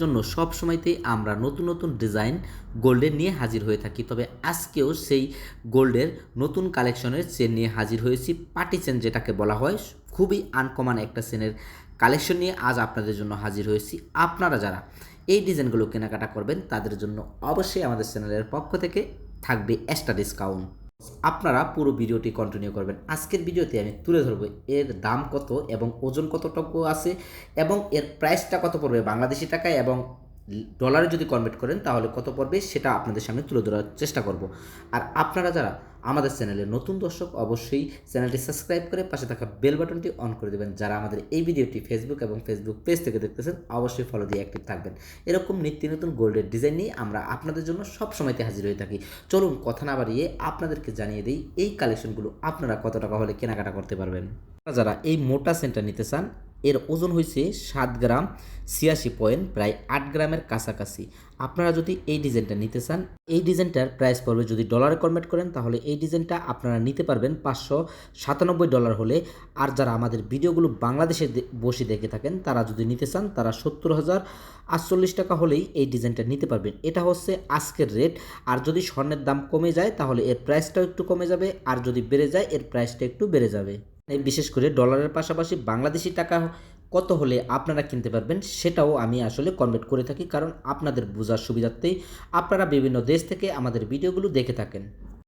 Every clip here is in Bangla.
জন্য সব সময়তেই আমরা নতুন নতুন ডিজাইন গোল্ডের নিয়ে হাজির হয়ে থাকি। তবে আজকেও সেই গোল্ডের নতুন কালেকশনের চেন নিয়ে হাজির হয়েছি। পার্টি চেন যেটাকে বলা হয়, খুবই আনকমন একটা চেনের কালেকশন নিয়ে আজ আপনাদের জন্য হাজির হয়েছি। আপনারা যারা এই ডিজাইনগুলো কেনাকাটা করবেন, তাদের জন্য অবশ্যই আমাদের চ্যানেলের পক্ষ থেকে থাকবে এক্সট্রা ডিসকাউন্ট আপনারা পুরো ভিডিওটি কন্টিনিউ করবেন। আজকের ভিডিওতে আমি তুলে ধরবো এর দাম কত এবং ওজন কতটুকু আছে এবং এর প্রাইসটা কত পড়বে বাংলাদেশি টাকায় এবং ডলারে যদি কনভার্ট করেন, তাহলে কত পড়বে? সেটা আপনাদের সামনে তুলে ধরার চেষ্টা করব। আর আপনারা যারা আমাদের চ্যানেলে নতুন দর্শক, অবশ্যই চ্যানেলটি সাবস্ক্রাইব করে পাশে থাকা বেল বাটনটি অন করে দেবেন। যারা আমাদের এই ভিডিওটি ফেসবুক এবং ফেসবুক পেজ থেকে দেখতেছেন, অবশ্যই ফলো দিয়ে অ্যাক্টিভ থাকবেন। এরকম নিত্য নতুন গোল্ডের ডিজাইন নিয়ে আমরা আপনাদের জন্য সব সময়তে হাজির হয়ে থাকি। চলুন কথা না বাড়িয়ে আপনাদেরকে জানিয়ে দিই, এই কালেকশনগুলো আপনারা কত টাকা হলে কেনাকাটা করতে পারবেন? যারা এই মোটা সেন্টার নিতে চান এর ওজন হয়েছে সাত গ্রাম, ছিয়াশি পয়েন্ট প্রায় আট গ্রামের কাছাকাছি। আপনারা যদি এই ডিজাইনটা নিতে চান, এই ডিজাইনটার প্রাইস পড়বে যদি ডলারে কনভার্ট করেন, তাহলে এই ডিজাইনটা আপনারা নিতে পারবেন পাঁচশো সাতানব্বই ডলার হলে। আর যারা আমাদের ভিডিওগুলো বাংলাদেশে বসে দেখে থাকেন, তারা যদি নিতে চান, তারা সত্তর হাজার আটচল্লিশ টাকা হলেই এই ডিজাইনটা নিতে পারবেন। এটা হচ্ছে আজকের রেট আর যদি স্বর্ণের দাম কমে যায়, তাহলে এর প্রাইসটাও একটু কমে যাবে। আর যদি বেড়ে যায়, এর প্রাইসটা একটু বেড়ে যাবে। বিশেষ করে ডলারের পাশাপাশি বাংলাদেশি টাকা কত হলে আপনারা কিনতে পারবেন সেটাও আমি আসলে কনভার্ট করে থাকি, কারণ আপনাদের বোঝার সুবিধার্থেই আপনারা বিভিন্ন দেশ থেকে আমাদের ভিডিওগুলো দেখে থাকেন।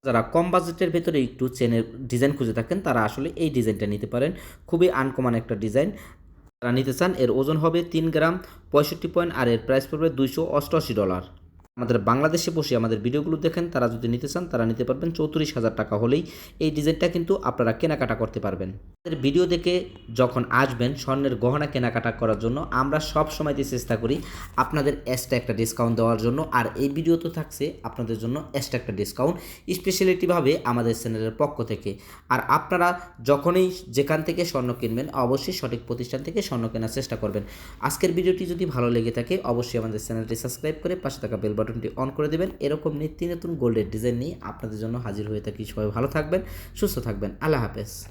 যারা কম বাজেটের ভেতরে একটু চেনের ডিজাইন খুঁজে থাকেন, তারা আসলে এই ডিজাইনটা নিতে পারেন। খুবই আনকমন একটা ডিজাইন। যারা নিতে চান, এর ওজন হবে তিন গ্রাম পঁয়ষট্টি পয়েন্ট আর এর প্রাইস পড়বে দুইশো অষ্টআশি ডলার। আমাদের বাংলাদেশে বসে আমাদের ভিডিওগুলো দেখেন, তারা যদি নিতে চান তারা নিতে পারবেন। চৌত্রিশ হাজার টাকা হলেই এই ডিজাইনটা কিন্তু আপনারা কেনাকাটা করতে পারবেন। আমাদের ভিডিও দেখে যখন আসবেন স্বর্ণের গহনা কেনাকাটা করার জন্য, আমরা সব সময়তে চেষ্টা করি আপনাদের এক্সট্রা একটা ডিসকাউন্ট দেওয়ার জন্য। আর এই ভিডিও তো থাকছে আপনাদের জন্য এক্সট্রা একটা ডিসকাউন্ট স্পেশালিটিভাবে আমাদের চ্যানেলের পক্ষ থেকে। আর আপনারা যখনই যেখান থেকে স্বর্ণ কিনবেন, অবশ্যই সঠিক প্রতিষ্ঠান থেকে স্বর্ণ কেনার চেষ্টা করবেন। আজকের ভিডিওটি যদি ভালো লেগে থাকে, অবশ্যই আমাদের চ্যানেলটি সাবস্ক্রাইব করে পাশে থাকা বেল বাটনটি অন করে দেবেন। এরকম নিত্য নতুন গোল্ডের ডিজাইন নিয়ে আপনাদের জন্য হাজির হয়ে থাকি। সবাই ভালো থাকবেন, সুস্থ থাকবেন। আল্লাহ হাফেজ।